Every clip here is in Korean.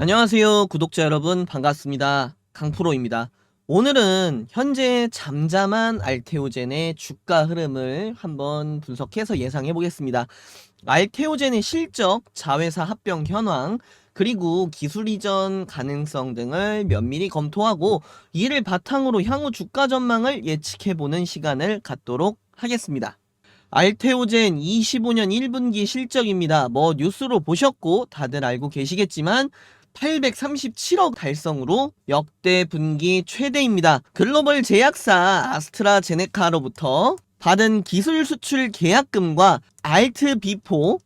안녕하세요 구독자 여러분. 반갑습니다. 강프로입니다. 오늘은 현재 잠잠한 알테오젠의 주가 흐름을 한번 분석해서 예상해 보겠습니다. 알테오젠의 실적, 자회사 합병 현황 그리고 기술 이전 가능성 등을 면밀히 검토하고 이를 바탕으로 향후 주가 전망을 예측해 보는 시간을 갖도록 하겠습니다. 알테오젠 25년 1분기 실적입니다. 뭐 뉴스로 보셨고 다들 알고 계시겠지만 837억 달성으로 역대 분기 최대입니다. 글로벌 제약사 아스트라제네카로부터 받은 기술 수출 계약금과 알트 비포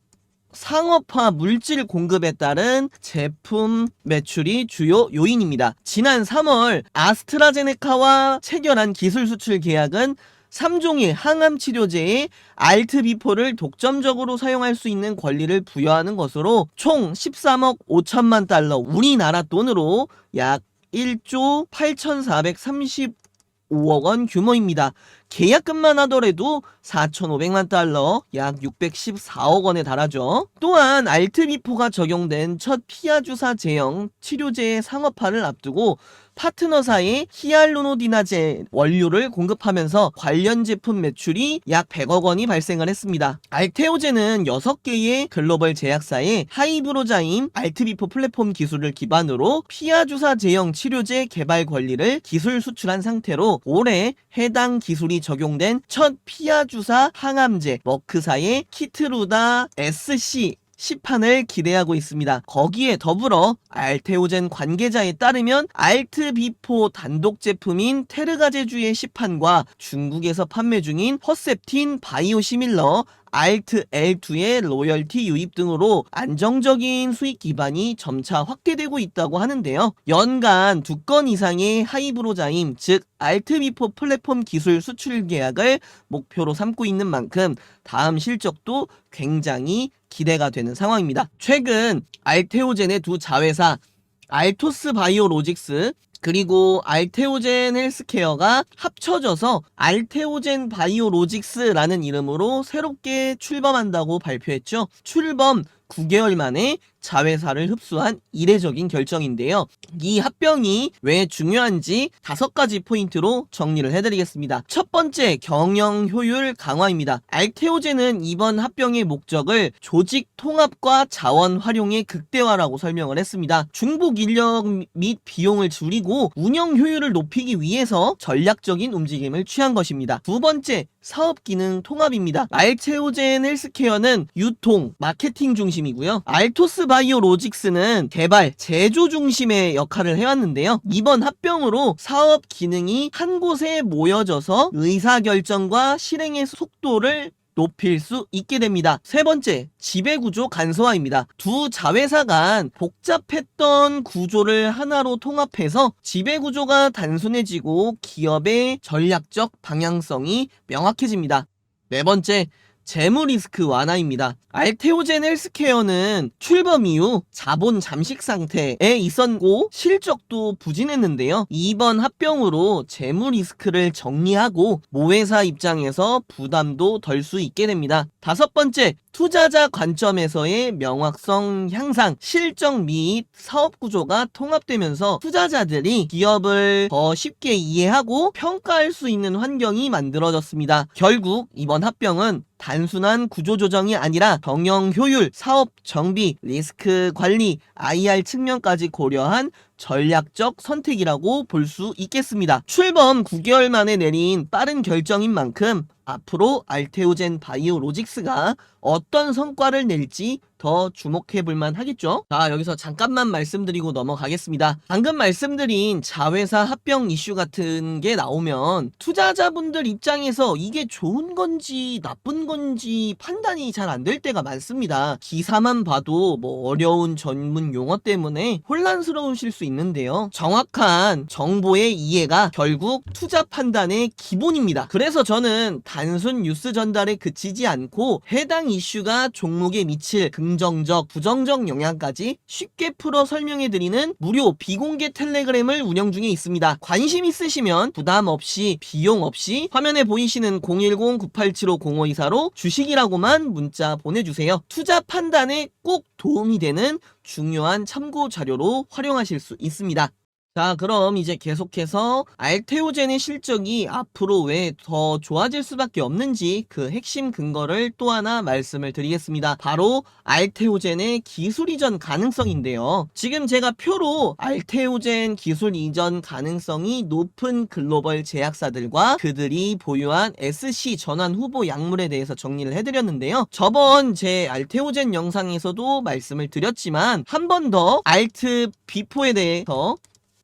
상업화 물질 공급에 따른 제품 매출이 주요 요인입니다. 지난 3월 아스트라제네카와 체결한 기술 수출 계약은 3종의 항암 치료제에 알트비포를 독점적으로 사용할 수 있는 권리를 부여하는 것으로 총 13억 5천만 달러 우리나라 돈으로 약 1조 8,435억 원 규모입니다. 계약금만 하더라도 4,500만 달러, 약 614억 원에 달하죠. 또한 알트비포가 적용된 첫 피하주사 제형 치료제의 상업화를 앞두고 파트너사의 히알루노디나제 원료를 공급하면서 관련 제품 매출이 약 100억 원이 발생을 했습니다. 알테오제는 6개의 글로벌 제약사의 하이브로자임 알트비포 플랫폼 기술을 기반으로 피하 주사 제형 치료제 개발 권리를 기술 수출한 상태로 올해 해당 기술이 적용된 첫 피하 주사 항암제 머크사의 키트루다 SC 시판을 기대하고 있습니다. 거기에 더불어 알테오젠 관계자에 따르면 알트 비포 단독 제품인 테르가제주의 시판과 중국에서 판매 중인 허셉틴 바이오 시밀러 알트 L2의 로열티 유입 등으로 안정적인 수익 기반이 점차 확대되고 있다고 하는데요. 연간 두 건 이상의 하이브로자임, 즉 알트 비포 플랫폼 기술 수출 계약을 목표로 삼고 있는 만큼 다음 실적도 굉장히 기대가 되는 상황입니다. 최근 알테오젠의 두 자회사 알토스 바이오로직스 그리고 알테오젠 헬스케어가 합쳐져서 알테오젠 바이오로직스라는 이름으로 새롭게 출범한다고 발표했죠. 출범 9개월 만에 자회사를 흡수한 이례적인 결정인데요. 이 합병이 왜 중요한지 다섯 가지 포인트로 정리를 해드리겠습니다. 첫 번째, 경영 효율 강화입니다. 알테오젠은 이번 합병의 목적을 조직 통합과 자원 활용의 극대화라고 설명을 했습니다. 중복 인력 및 비용을 줄이고 운영 효율을 높이기 위해서 전략적인 움직임을 취한 것입니다. 두 번째, 사업 기능 통합입니다. 알테오젠 헬스케어는 유통, 마케팅 중심이고요. 알토스 바이오 로직스는 개발, 제조 중심의 역할을 해왔는데요. 이번 합병으로 사업 기능이 한 곳에 모여져서 의사결정과 실행의 속도를 높일 수 있게 됩니다. 세 번째, 지배구조 간소화입니다. 두 자회사 간 복잡했던 구조를 하나로 통합해서 지배구조가 단순해지고 기업의 전략적 방향성이 명확해집니다. 네 번째, 재무 리스크 완화입니다. 알테오젠 헬스케어는 출범 이후 자본 잠식 상태에 있었고 실적도 부진했는데요. 이번 합병으로 재무 리스크를 정리하고 모회사 입장에서 부담도 덜 수 있게 됩니다. 다섯 번째, 투자자 관점에서의 명확성 향상, 실적 및 사업 구조가 통합되면서 투자자들이 기업을 더 쉽게 이해하고 평가할 수 있는 환경이 만들어졌습니다. 결국 이번 합병은 단순한 구조조정이 아니라 경영 효율, 사업 정비, 리스크 관리, IR 측면까지 고려한 전략적 선택이라고 볼 수 있겠습니다. 출범 9개월 만에 내린 빠른 결정인 만큼 앞으로 알테오젠 바이오로직스가 어떤 성과를 낼지 더 주목해 볼만 하겠죠? 자, 여기서 잠깐만 말씀드리고 넘어가겠습니다. 방금 말씀드린 자회사 합병 이슈 같은 게 나오면 투자자분들 입장에서 이게 좋은 건지 나쁜 건지 판단이 잘 안 될 때가 많습니다. 기사만 봐도 뭐 어려운 전문 용어 때문에 혼란스러우실 수 있는데요. 정확한 정보의 이해가 결국 투자 판단의 기본입니다. 그래서 저는 단순 뉴스 전달에 그치지 않고 해당 이슈가 종목에 미칠 긍정적, 부정적 영향까지 쉽게 풀어 설명해드리는 무료 비공개 텔레그램을 운영 중에 있습니다. 관심 있으시면 부담 없이 비용 없이 화면에 보이시는 010-9875-0524로 주식이라고만 문자 보내주세요. 투자 판단에 꼭 도움이 되는 중요한 참고 자료로 활용하실 수 있습니다. 자, 그럼 이제 계속해서 알테오젠의 실적이 앞으로 왜 더 좋아질 수밖에 없는지 그 핵심 근거를 또 하나 말씀을 드리겠습니다. 바로 알테오젠의 기술 이전 가능성인데요. 지금 제가 표로 알테오젠 기술 이전 가능성이 높은 글로벌 제약사들과 그들이 보유한 SC 전환 후보 약물에 대해서 정리를 해드렸는데요. 저번 제 알테오젠 영상에서도 말씀을 드렸지만 한 번 더 알트 비포에 대해서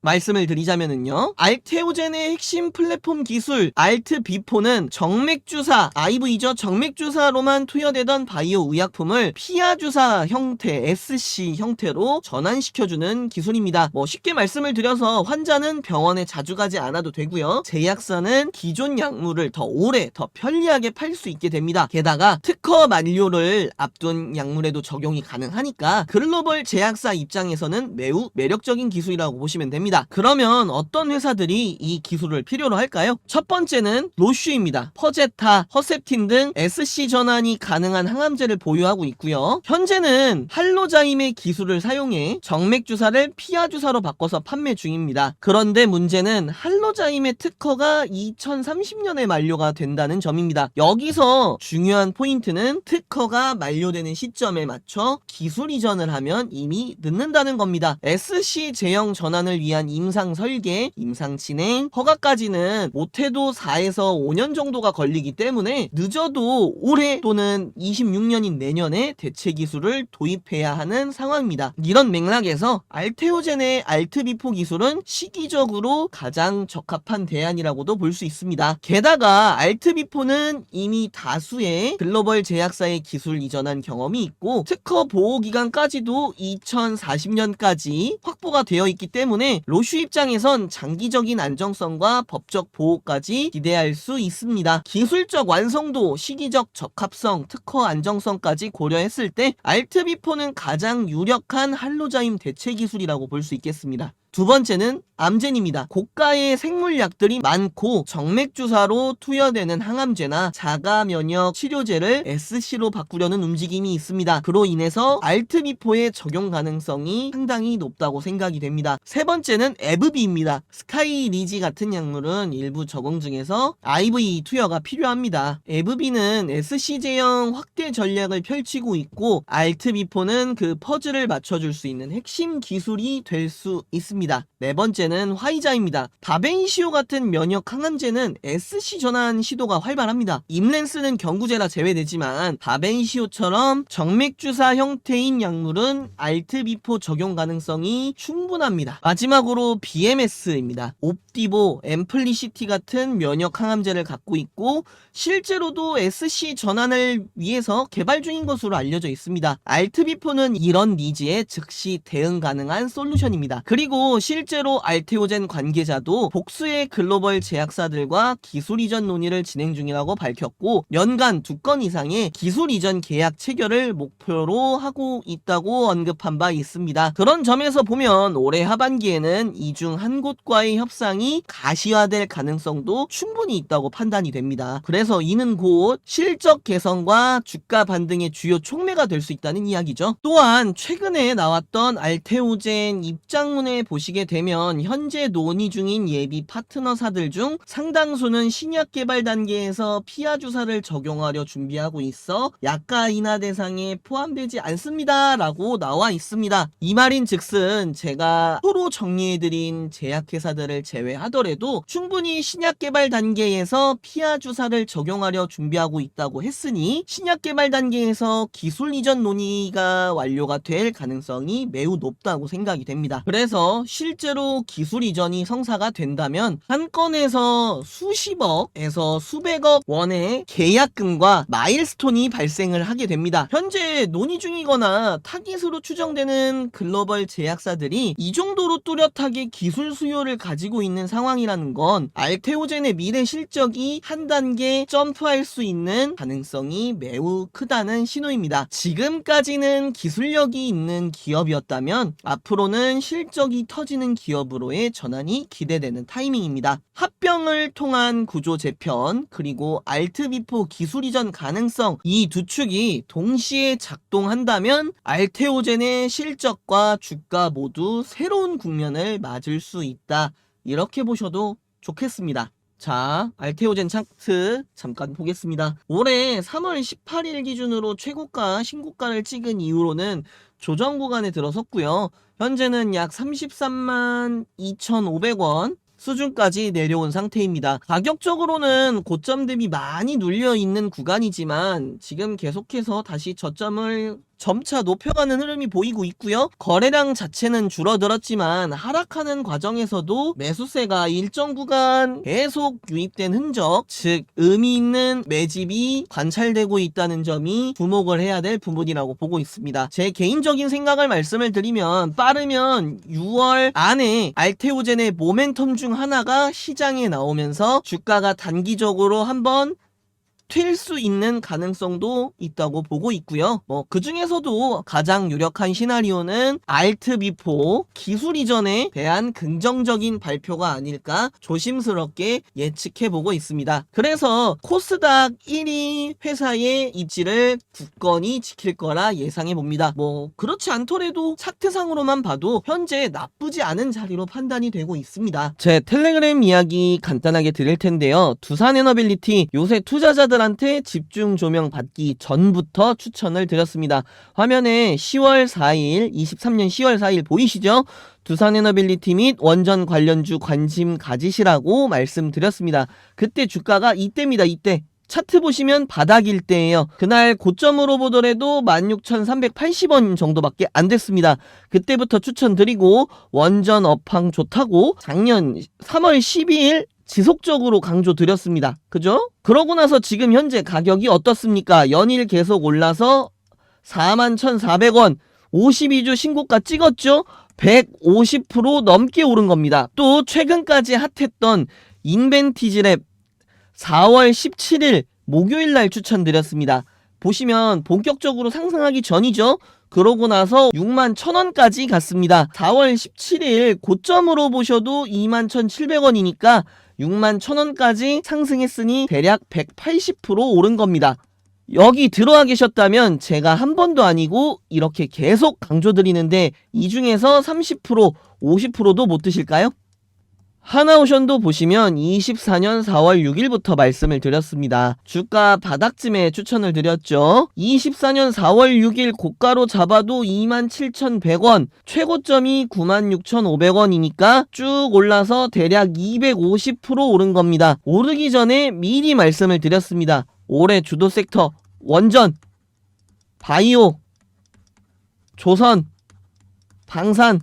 말씀을 드리자면은요. 알테오젠의 핵심 플랫폼 기술 알트 비포는 정맥주사 IV죠. 정맥주사로만 투여되던 바이오 의약품을 피하주사 형태 SC 형태로 전환시켜주는 기술입니다. 뭐 쉽게 말씀을 드려서 환자는 병원에 자주 가지 않아도 되고요. 제약사는 기존 약물을 더 오래 더 편리하게 팔 수 있게 됩니다. 게다가 특허 만료를 앞둔 약물에도 적용이 가능하니까 글로벌 제약사 입장에서는 매우 매력적인 기술이라고 보시면 됩 니다. 그러면 어떤 회사들이 이 기술을 필요로 할까요? 첫 번째는 로슈입니다. 퍼제타, 허셉틴 등 SC 전환이 가능한 항암제를 보유하고 있고요. 현재는 할로자임의 기술을 사용해 정맥 주사를 피하 주사로 바꿔서 판매 중입니다. 그런데 문제는 할로자임의 특허가 2030년에 만료가 된다는 점입니다. 여기서 중요한 포인트는 특허가 만료되는 시점에 맞춰 기술 이전을 하면 이미 늦는다는 겁니다. SC 제형 전환을 위한 임상 설계, 임상 진행, 허가까지는 못해도 4에서 5년 정도가 걸리기 때문에 늦어도 올해 또는 26년인 내년에 대체 기술을 도입해야 하는 상황입니다. 이런 맥락에서 알테오젠의 알트비포 기술은 시기적으로 가장 적합한 대안이라고도 볼 수 있습니다. 게다가 알트비포는 이미 다수의 글로벌 제약사의 기술 이전한 경험이 있고 특허 보호 기간까지도 2040년까지 확보가 되어 있기 때문에 로슈 입장에선 장기적인 안정성과 법적 보호까지 기대할 수 있습니다. 기술적 완성도, 시기적 적합성, 특허 안정성까지 고려했을 때 알트비포는 가장 유력한 할로자임 대체 기술이라고 볼 수 있겠습니다. 두 번째는 암젠입니다. 고가의 생물약들이 많고 정맥주사로 투여되는 항암제나 자가 면역 치료제를 SC로 바꾸려는 움직임이 있습니다. 그로 인해서 알트비포의 적용 가능성이 상당히 높다고 생각이 됩니다. 세 번째는 에브비입니다. 스카이리지 같은 약물은 일부 적응 중에서 IV 투여가 필요합니다. 에브비는 SC 제형 확대 전략을 펼치고 있고 알트비포는 그 퍼즐을 맞춰줄 수 있는 핵심 기술이 될 수 있습니다. 네 번째는 화이자입니다. 바벤시오 같은 면역 항암제는 SC 전환 시도가 활발합니다. 임렌스는 경구제라 제외되지만 바벤시오처럼 정맥주사 형태인 약물은 알트비포 적용 가능성이 충분합니다. 마지막으로 BMS입니다. 옵디보, 앰플리시티 같은 면역 항암제를 갖고 있고 실제로도 SC 전환을 위해서 개발 중인 것으로 알려져 있습니다. 알트비포는 이런 니즈에 즉시 대응 가능한 솔루션입니다. 그리고 실제로 알테오젠 관계자도 복수의 글로벌 제약사들과 기술 이전 논의를 진행 중이라고 밝혔고 연간 두 건 이상의 기술 이전 계약 체결을 목표로 하고 있다고 언급한 바 있습니다. 그런 점에서 보면 올해 하반기에는 이 중 한 곳과의 협상이 가시화될 가능성도 충분히 있다고 판단이 됩니다. 그래서 이는 곧 실적 개선과 주가 반등의 주요 촉매가 될 수 있다는 이야기죠. 또한 최근에 나왔던 알테오젠 입장문에 보시 게 되면 현재 논의 중인 예비 파트너사들 중 상당수는 신약 개발 단계에서 피하 주사를 적용하려 준비하고 있어 약가 인하 대상에 포함되지 않습니다 라고 나와 있습니다. 이 말인 즉슨 제가 표로 정리해드린 제약회사들을 제외하더라도 충분히 신약 개발 단계에서 피하 주사를 적용하려 준비하고 있다고 했으니 신약 개발 단계에서 기술 이전 논의가 완료가 될 가능성이 매우 높다고 생각이 됩니다. 그래서 실제로 기술 이전이 성사가 된다면 한 건에서 수십억에서 수백억 원의 계약금과 마일스톤이 발생을 하게 됩니다. 현재 논의 중이거나 타깃으로 추정되는 글로벌 제약사들이 이 정도로 뚜렷하게 기술 수요를 가지고 있는 상황이라는 건 알테오젠의 미래 실적이 한 단계 점프할 수 있는 가능성이 매우 크다는 신호입니다. 지금까지는 기술력이 있는 기업이었다면 앞으로는 실적이 터 지는 기업으로의 전환이 기대되는 타이밍입니다. 합병을 통한 구조 재편 그리고 알트 비포 기술 이전 가능성 이 두 축이 동시에 작동한다면 알테오젠의 실적과 주가 모두 새로운 국면을 맞을 수 있다. 이렇게 보셔도 좋겠습니다. 자, 알테오젠 차트 잠깐 보겠습니다. 올해 3월 18일 기준으로 최고가, 신고가를 찍은 이후로는 조정 구간에 들어섰고요. 현재는 약 33만 2,500원 수준까지 내려온 상태입니다. 가격적으로는 고점 대비 많이 눌려 있는 구간이지만 지금 계속해서 다시 저점을 점차 높여가는 흐름이 보이고 있고요. 거래량 자체는 줄어들었지만 하락하는 과정에서도 매수세가 일정 구간 계속 유입된 흔적, 즉 의미 있는 매집이 관찰되고 있다는 점이 주목을 해야 될 부분이라고 보고 있습니다. 제 개인적인 생각을 말씀을 드리면 빠르면 6월 안에 알테오젠의 모멘텀 중 하나가 시장에 나오면서 주가가 단기적으로 한번 튈 수 있는 가능성도 있다고 보고 있고요. 뭐 그 중에서도 가장 유력한 시나리오는 알트 비포 기술 이전에 대한 긍정적인 발표가 아닐까 조심스럽게 예측해 보고 있습니다. 그래서 코스닥 1위 회사의 입지를 굳건히 지킬 거라 예상해 봅니다. 뭐 그렇지 않더라도 차트상으로만 봐도 현재 나쁘지 않은 자리로 판단이 되고 있습니다. 제 텔레그램 이야기 간단하게 드릴 텐데요. 두산 에너빌리티 요새 투자자 들한테 집중 조명 받기 전부터 추천을 드렸습니다. 화면에 10월 4일, 23년 10월 4일 보이시죠? 두산에너빌리티 및 원전 관련주 관심 가지시라고 말씀드렸습니다. 그때 주가가 이때입니다, 이때. 차트 보시면 바닥일 때예요. 그날 고점으로 보더라도 16,380원 정도밖에 안 됐습니다. 그때부터 추천드리고 원전 업황 좋다고 작년 3월 12일 지속적으로 강조드렸습니다. 그죠? 그러고 나서 지금 현재 가격이 어떻습니까? 연일 계속 올라서 41,400원 52주 신고가 찍었죠? 150% 넘게 오른 겁니다. 또 최근까지 핫했던 인벤티지랩 4월 17일 목요일 날 추천드렸습니다. 보시면 본격적으로 상승하기 전이죠. 그러고 나서 6만 1000원까지 갔습니다. 4월 17일 고점으로 보셔도 2만 1700원이니까 6만 1000원까지 상승했으니 대략 180% 오른 겁니다. 여기 들어와 계셨다면 제가 한 번도 아니고 이렇게 계속 강조드리는데 이 중에서 30% 50%도 못 드실까요? 하나오션도 보시면 24년 4월 6일부터 말씀을 드렸습니다. 주가 바닥쯤에 추천을 드렸죠. 24년 4월 6일 고가로 잡아도 27,100원, 최고점이 96,500원이니까 쭉 올라서 대략 250% 오른 겁니다. 오르기 전에 미리 말씀을 드렸습니다. 올해 주도 섹터 원전, 바이오, 조선, 방산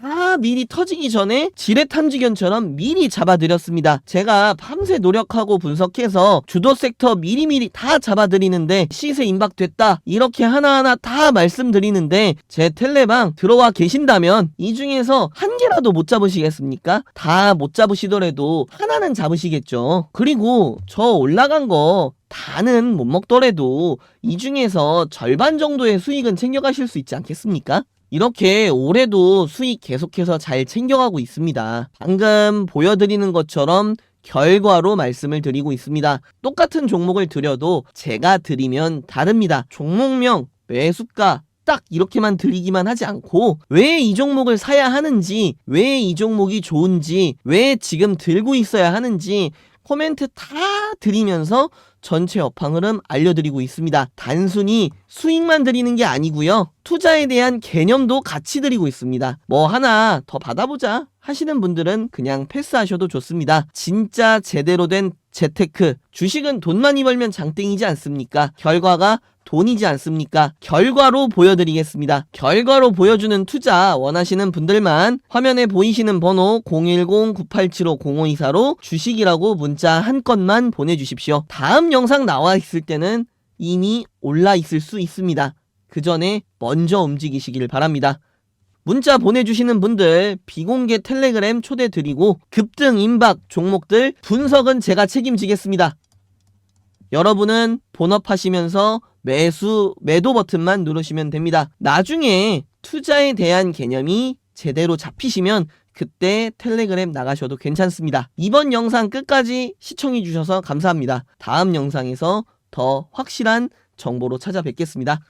다 미리 터지기 전에 지뢰 탐지견처럼 미리 잡아드렸습니다. 제가 밤새 노력하고 분석해서 주도 섹터 미리미리 다 잡아드리는데 시세 임박됐다 이렇게 하나하나 다 말씀드리는데 제 텔레방 들어와 계신다면 이 중에서 한 개라도 못 잡으시겠습니까? 다 못 잡으시더라도 하나는 잡으시겠죠. 그리고 저 올라간 거 다는 못 먹더라도 이 중에서 절반 정도의 수익은 챙겨가실 수 있지 않겠습니까? 이렇게 올해도 수익 계속해서 잘 챙겨가고 있습니다. 방금 보여드리는 것처럼 결과로 말씀을 드리고 있습니다. 똑같은 종목을 드려도 제가 드리면 다릅니다. 종목명, 매수가, 딱 이렇게만 드리기만 하지 않고 왜 이 종목을 사야 하는지, 왜 이 종목이 좋은지, 왜 지금 들고 있어야 하는지 코멘트 다 드리면서 전체 업황 흐름 알려드리고 있습니다. 단순히 수익만 드리는 게 아니고요. 투자에 대한 개념도 같이 드리고 있습니다. 뭐 하나 더 받아보자 하시는 분들은 그냥 패스하셔도 좋습니다. 진짜 제대로 된 재테크, 주식은 돈 많이 벌면 장땡이지 않습니까? 결과가 돈이지 않습니까? 결과로 보여드리겠습니다. 결과로 보여주는 투자 원하시는 분들만 화면에 보이시는 번호 010-9875-0524로 주식이라고 문자 한 건만 보내주십시오. 다음 영상 나와 있을 때는 이미 올라 있을 수 있습니다. 그 전에 먼저 움직이시길 바랍니다. 문자 보내주시는 분들 비공개 텔레그램 초대 드리고 급등 임박 종목들 분석은 제가 책임지겠습니다. 여러분은 본업하시면서 매수 매도 버튼만 누르시면 됩니다. 나중에 투자에 대한 개념이 제대로 잡히시면 그때 텔레그램 나가셔도 괜찮습니다. 이번 영상 끝까지 시청해 주셔서 감사합니다. 다음 영상에서 더 확실한 정보로 찾아뵙겠습니다.